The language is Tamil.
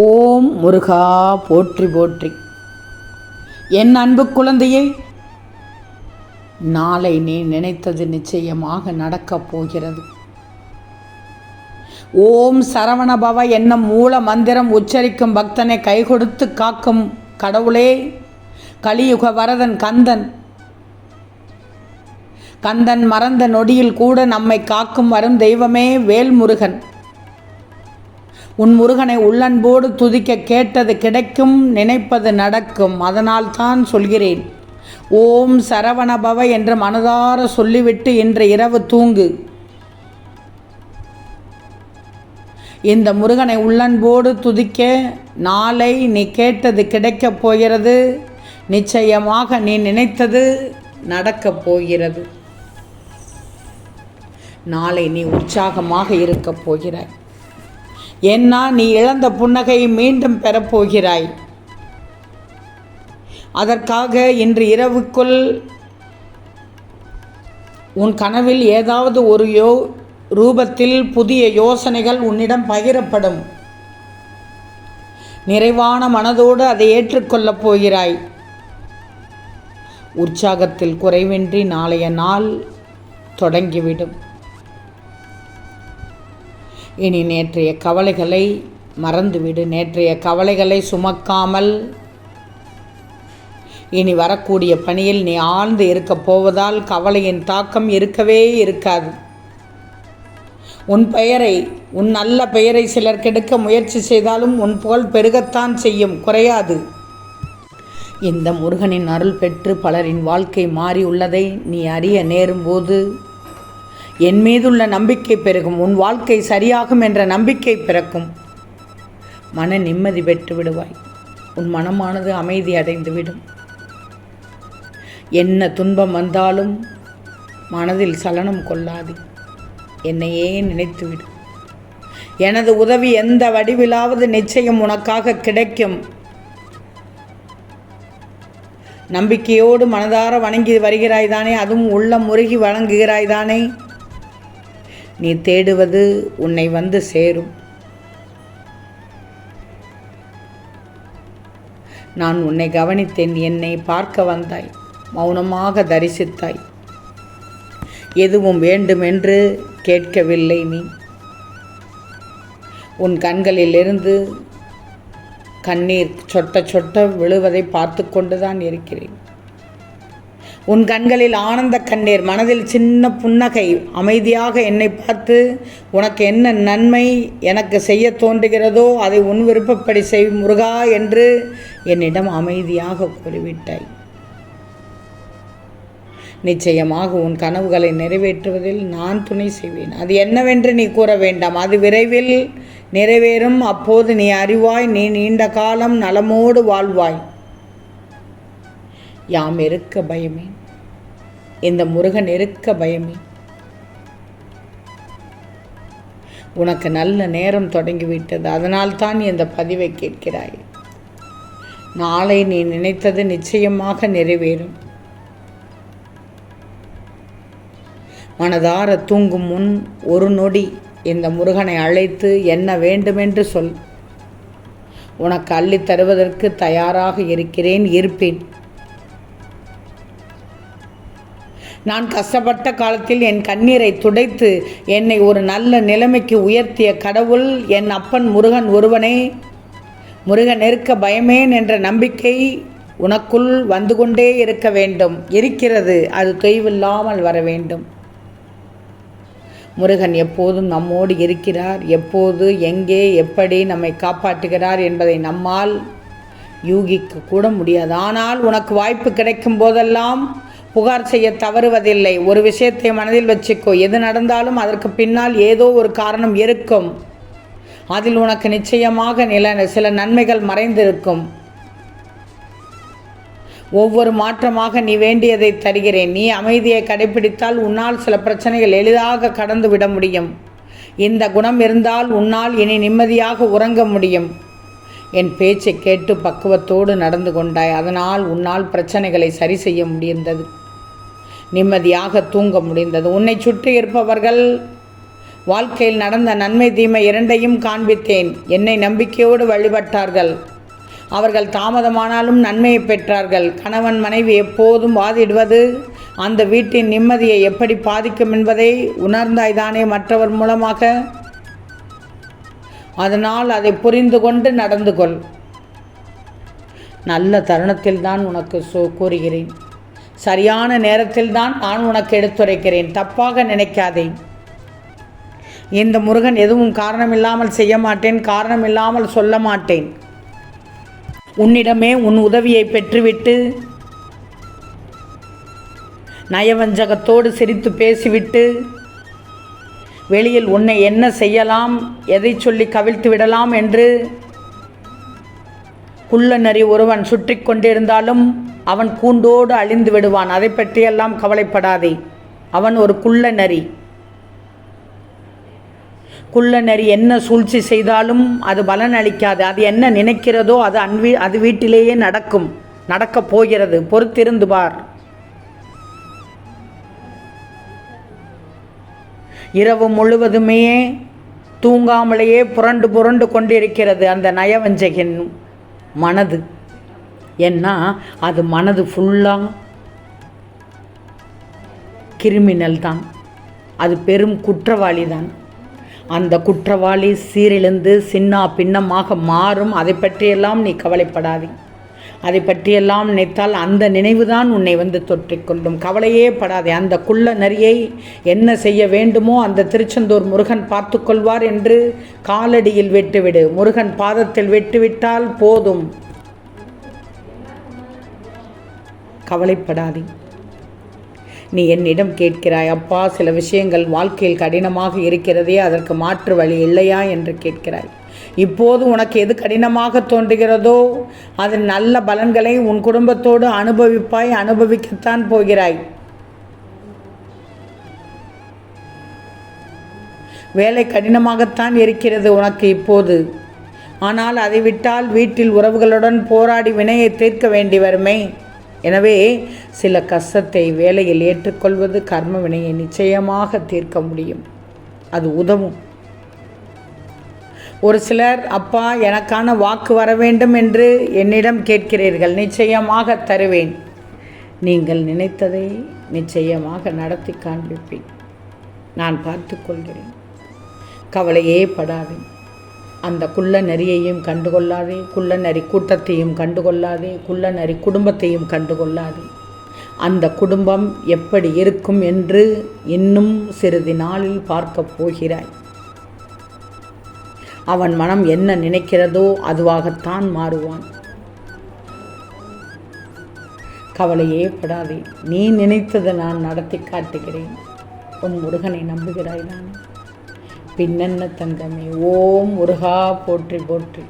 ஓம் முருகா போற்றி போற்றி. என் அன்பு குழந்தையே நாளை நீ நினைத்தது நிச்சயமாக நடக்கப் போகிறது. ஓம் சரவணபவ என்னும் மூல மந்திரம் உச்சரிக்கும் பக்தனை கை கொடுத்து காக்கும் கடவுளே கலியுக வரதன் கந்தன். கந்தன் மறந்த நொடியில் கூட நம்மை காக்கும் வரும் தெய்வமே வேல்முருகன். உன் முருகனை உள்ளன்போடு துதிக்க கேட்டது கிடைக்கும் நினைப்பது நடக்கும். அதனால் தான் சொல்கிறேன். ஓம் சரவணபவ என்று மனதார சொல்லிவிட்டு இன்று இரவு தூங்கு. இந்த முருகனை உள்ளன்போடு துதிக்க நாளை நீ கேட்டது கிடைக்கப் போகிறது. நிச்சயமாக நீ நினைத்தது நடக்கப் போகிறது. நாளை நீ உற்சாகமாக இருக்கப் போகிறாய். ஏன்னா நீ இழந்த புன்னகையை மீண்டும் பெறப்போகிறாய். அதற்காக இன்று இரவுக்குள் உன் கனவில் ஏதாவது ஒரு யோ ரூபத்தில் புதிய யோசனைகள் உன்னிடம் பகிரப்படும். நிறைவான மனதோடு அதை ஏற்றுக்கொள்ளப் போகிறாய். உற்சாகத்தில் குறைவின்றி நாளைய நாள் தொடங்கிவிடும். இனி நேற்றைய கவலைகளை மறந்துவிடு. நேற்றைய கவலைகளை சுமக்காமல் இனி வரக்கூடிய பணியில் நீ ஆழ்ந்து இருக்கப் போவதால் கவலையின் தாக்கம் இருக்கவே இருக்காது. உன் பெயரை உன் நல்ல பெயரை சிலர் கெடுக்க முயற்சி செய்தாலும் உன் புகழ் பெருகத்தான் செய்யும். குறையாது. இந்த முருகனின் அருள் பெற்று பலரின் வாழ்க்கை மாறி உள்ளதை நீ அறிய நேரும்போது என் மீதுள்ள நம்பிக்கை பெருகும் உன் வாழ்க்கை சரியாகும் என்ற நம்பிக்கை பிறக்கும். மன நிம்மதி பெற்று விடுவாய். உன் மனமானது அமைதி அடைந்துவிடும். என்ன துன்பம் வந்தாலும் மனதில் சலனம் கொள்ளாது. என்னையே நினைத்துவிடும் எனது உதவி எந்த வடிவிலாவது நிச்சயம் உனக்காக கிடைக்கும். நம்பிக்கையோடு மனதார வணங்கி வருகிறாய்தானே அதுவும் உள்ளம் முருகி வணங்குகிறாய்தானே நீ தேடுவது உன்னை வந்து சேரும். நான் உன்னை கவனித்தேன் என்னை பார்க்க வந்தாய் மௌனமாக தரிசித்தாய். எதுவும் வேண்டுமென்று கேட்கவில்லை நீ. உன் கண்களிலிருந்து கண்ணீர் சொட்ட சொட்ட விழுவதை பார்த்து கொண்டுதான் இருக்கிறேன். உன் கண்களில் ஆனந்த கண்ணீர் மனதில் சின்ன புன்னகை அமைதியாக என்னை பார்த்து உனக்கு என்ன நன்மை எனக்கு செய்ய தோன்றுகிறதோ அதை உன் விருப்பப்படி செய் முருகா என்று என்னிடம் அமைதியாக கூறிவிட்டாய். நிச்சயமாக உன் கனவுகளை நிறைவேற்றுவதில் நான் துணை செய்வேன். அது என்னவென்று நீ கூற வேண்டாம். அது விரைவில் நிறைவேறும். அப்போது நீ அறிவாய் நீ நீண்ட காலம் நலமோடு வாழ்வாய். யாம் இருக்க பயமே? இந்த முருகன் இருக்க பயமே? உனக்கு நல்ல நேரம் தொடங்கிவிட்டது அதனால் தான் இந்த பதிவை கேட்கிறாய். நாளை நீ நினைத்தது நிச்சயமாக நிறைவேறும். மனதார தூங்கும் முன் ஒரு நொடி இந்த முருகனை அழைத்து என்ன வேண்டுமென்று சொல். உனக்கு அள்ளித் தருவதற்கு தயாராக இருக்கிறேன் இருப்பேன். நான் கஷ்டப்பட்ட காலத்தில் என் கண்ணீரை துடைத்து என்னை ஒரு நல்ல நிலைமைக்கு உயர்த்திய கடவுள் என் அப்பன் முருகன் ஒருவனே. முருகன் இருக்க பயமேன் என்ற நம்பிக்கை உனக்குள் வந்து கொண்டே இருக்க வேண்டும். இருக்கிறது அது தொய்வில்லாமல் வர வேண்டும். முருகன் எப்போதும் நம்மோடு இருக்கிறார். எப்போது எங்கே எப்படி நம்மை காப்பாற்றுகிறார் என்பதை நம்மால் யூகிக்க கூட முடியாது. ஆனால் உனக்கு வாய்ப்பு கிடைக்கும் போதெல்லாம் புகார் செய்ய தவறுவதில்லை. ஒரு விஷயத்தை மனதில் வச்சுக்கோ. எது நடந்தாலும் அதற்கு பின்னால் ஏதோ ஒரு காரணம் இருக்கும். அதில் உனக்கு நிச்சயமாக நில சில நன்மைகள் மறைந்திருக்கும். ஒவ்வொரு மாற்றமாக நீ வேண்டியதை தருகிறேன். நீ அமைதியை கடைபிடித்தால் உன்னால் சில பிரச்சனைகள் எளிதாக கடந்து விட முடியும். இந்த குணம் இருந்தால் உன்னால் இனி நிம்மதியாக உறங்க முடியும். என் பேச்சை கேட்டு பக்குவத்தோடு நடந்து கொண்டாய். அதனால் உன்னால் பிரச்சனைகளை சரி செய்ய முடிந்தது. நிம்மதியாக தூங்க முடிந்தது. உன்னை சுற்றி இருப்பவர்கள் வாழ்க்கையில் நடந்த நன்மை தீமை இரண்டையும் காண்பித்தேன். என்னை நம்பிக்கையோடு வழிபட்டார்கள். அவர்கள் தாமதமானாலும் நன்மையை பெற்றார்கள். கணவன் மனைவி எப்போதும் வாதிடுவது அந்த வீட்டின் நிம்மதியை எப்படி பாதிக்கும் என்பதை உணர்ந்தாய்தானே மற்றவர் மூலமாக. அதனால் அதை புரிந்து கொண்டு நடந்து கொள். நல்ல தருணத்தில் தான் உனக்கு சோ கூறுகிறேன். சரியான நேரத்தில் தான் நான் உனக்கு எடுத்துரைக்கிறேன். தப்பாக நினைக்காதே. இந்த முருகன் எதுவும் காரணமில்லாமல் செய்ய மாட்டேன் காரணமில்லாமல் சொல்ல மாட்டேன். உன்னிடமே உன் உதவியை பெற்றுவிட்டு நயவஞ்சகத்தோடு சிரித்து பேசிவிட்டு வெளியில் உன்னை என்ன செய்யலாம் எதை சொல்லி கவிழ்த்து விடலாம் என்று குள்ள நரி ஒருவன் சுற்றி கொண்டிருந்தாலும் அவன் கூண்டோடு அழிந்து விடுவான். அதை பற்றியெல்லாம் கவலைப்படாதே. அவன் ஒரு குள்ள நரி குள்ள நரி என்ன சூழ்ச்சி செய்தாலும் அது பலன் அளிக்காது. அது என்ன நினைக்கிறதோ அது அன்வி அது வீட்டிலேயே நடக்கும். நடக்கப் போகிறது. பொறுத்திருந்து பார். இரவு முழுவதுமே தூங்காமலேயே புரண்டு புரண்டு கொண்டிருக்கிறது அந்த நயவஞ்சகன். மனது. ஏன்னா அது மனது ஃபுல்லாக கிரிமினல் தான். அது பெரும் குற்றவாளி தான். அந்த குற்றவாளி சீரிலிருந்து சின்னா பின்னமாக மாறும். அதை பற்றியெல்லாம் நீ கவலைப்படாதே. அதை பற்றியெல்லாம் நினைத்தால் அந்த நினைவுதான் உன்னை வந்து தொற்றிக்கொள்ளும். கவலையே படாதே. அந்த குள்ள நரியை என்ன செய்ய வேண்டுமோ அந்த திருச்செந்தூர் முருகன் பார்த்து கொள்வார் என்று காலடியில் வெட்டுவிடு. முருகன் பாதத்தில் வெட்டுவிட்டால் போதும். கவலைப்படாதே. நீ என்னிடம் கேட்கிறாய். அப்பா சில விஷயங்கள் வாழ்க்கையில் கடினமாக இருக்கிறதே அதற்கு மாற்று வழி இல்லையா? என்று கேட்கிறாய். இப்போது உனக்கு எது கடினமாக தோன்றுகிறதோ அதன் நல்ல பலன்களை உன் குடும்பத்தோடு அனுபவிப்பாய் அனுபவிக்கத்தான் போகிறாய். வேலை கடினமாகத்தான் இருக்கிறது உனக்கு இப்போது. ஆனால் அதை விட்டால் வீட்டில் உறவுகளுடன் போராடி வினையை தீர்க்க வேண்டி வருமே. எனவே சில கஷ்டத்தை வேலையில் ஏற்றுக்கொள்வது கர்ம வினையை நிச்சயமாக தீர்க்க முடியும். அது உதவும். ஒரு சிலர் அப்பா எனக்கான வாக்கு வர வேண்டும் என்று என்னிடம் கேட்கிறீர்கள். நிச்சயமாக தருவேன். நீங்கள் நினைத்ததை நிச்சயமாக நடத்தி காண்பிப்பேன். நான் பார்த்து கொள்கிறேன். கவலையே படாதே. அந்த குள்ள நரியையும் கண்டுகொள்ளாதே. குள்ள நரி கூட்டத்தையும் கண்டுகொள்ளாதே. குள்ள நரி குடும்பத்தையும் கண்டுகொள்ளாதே. அந்த குடும்பம் எப்படி இருக்கும் என்று இன்னும் சிறிது நாளில் பார்க்கப் போகிறாய். அவன் மனம் என்ன நினைக்கிறதோ அதுவாகத்தான் மாறுவான். கவலையே படாதே. நீ நினைத்ததை நான் நடத்தி காட்டுகிறேன். உன் முருகனை நம்புகிறாய் நான். பின்னென்ன தங்கமே ஓம் முருகா போற்றி போற்றி.